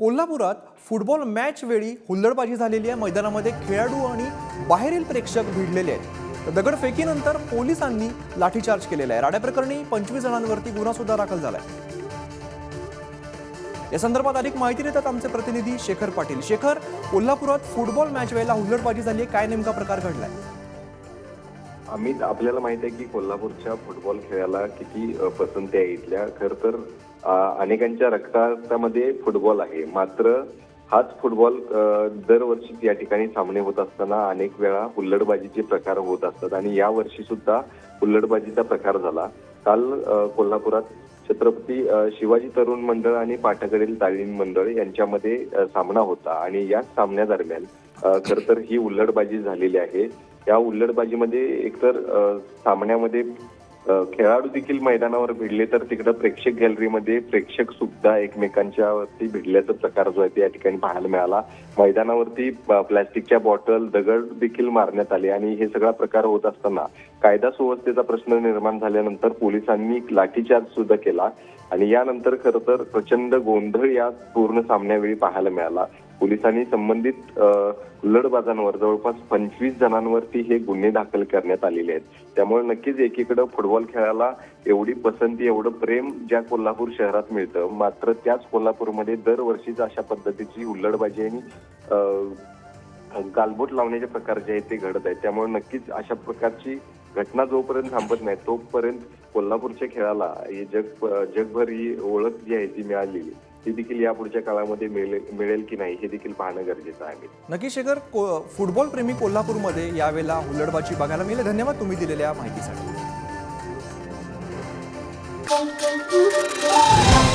कोल्हापुरात football match वेळी हुल्लडबाजी झालेली आहे. मैदानामध्ये खेळाडू आणि बाहेरील प्रेक्षक भिडलेले आहेत. दगडफेकीनंतर पोलिसांनी लाठीचार्ज केलेला आहे. राड्या प्रकरणी पंचवीस जणांवरती गुन्हा सुद्धा दाखल आहे. या संदर्भात अधिक माहिती देतात आमचे प्रतिनिधी शेखर पाटील. शेखर कोल्हापुरात फुटबॉल मॅच वेळेला हुल्लडबाजी झाली आहे. काय नेमका प्रकार घडलाय? आम्ही आपल्याला माहीत आहे की कोल्हापूरच्या फुटबॉल खेळाला किती पसंती आहे इथल्या. खर तर अनेकांच्या रक्तामध्ये फुटबॉल आहे. मात्र हाच फुटबॉल दरवर्षी या ठिकाणी सामने होत असताना अनेक वेळा हुल्लडबाजीचे प्रकार होत असतात आणि या वर्षी सुद्धा हुल्लडबाजीचा प्रकार झाला. काल कोल्हापुरात छत्रपती शिवाजी तरुण मंडळ आणि पाठाकडील तालीम मंडळ यांच्यामध्ये सामना होता आणि याच सामन्यादरम्यान खर तर ही उल्लडबाजी झालेली आहे. या उल्लडबाजीमध्ये एकतर सामन्यामध्ये खेळाडू देखील मैदानावर भिडले तर तिकडं प्रेक्षक गॅलरीमध्ये प्रेक्षक सुद्धा एकमेकांच्या वरती भिडल्याचा प्रकार जो आहे त्या ठिकाणी पाहायला मिळाला. मैदानावरती प्लॅस्टिकच्या बॉटल दगड देखील मारण्यात आले आणि हे सगळा प्रकार होत असताना कायदा सुव्यवस्थेचा प्रश्न निर्माण झाल्यानंतर पोलिसांनी लाठीचार्ज सुद्धा केला आणि यानंतर खरं तर प्रचंड गोंधळ या पूर्ण सामन्यावेळी पाहायला मिळाला. पोलिसांनी संबंधित अ, हुल्लडबाजांवर जवळपास पंचवीस जणांवरती हे गुन्हे दाखल करण्यात आलेले आहेत. त्यामुळे नक्कीच एकीकडं फुटबॉल खेळाला एवढी पसंती एवढं प्रेम ज्या कोल्हापूर शहरात मिळतं मात्र त्याच कोल्हापूरमध्ये दरवर्षीच अशा पद्धतीची हुल्लडबाजी आणि गालबोट लावण्याचे प्रकार जे आहेत ते घडत आहेत. त्यामुळे नक्कीच अशा प्रकारची घटना जोपर्यंत थांबत नाही तोपर्यंत कोल्हापूरच्या खेळाला हे जग जगभर ही ओळख जी आहे ती मिळालेली हे देखील यापुढच्या काळामध्ये मिळेल मिळेल की नाही हे देखील पाहणं गरजेचं आहे. नक्की शेखर को- फुटबॉल प्रेमी कोल्हापूरमध्ये यावेळेला हुल्लडबाजी बघायला मिळेल. धन्यवाद तुम्ही दिलेल्या माहितीसाठी.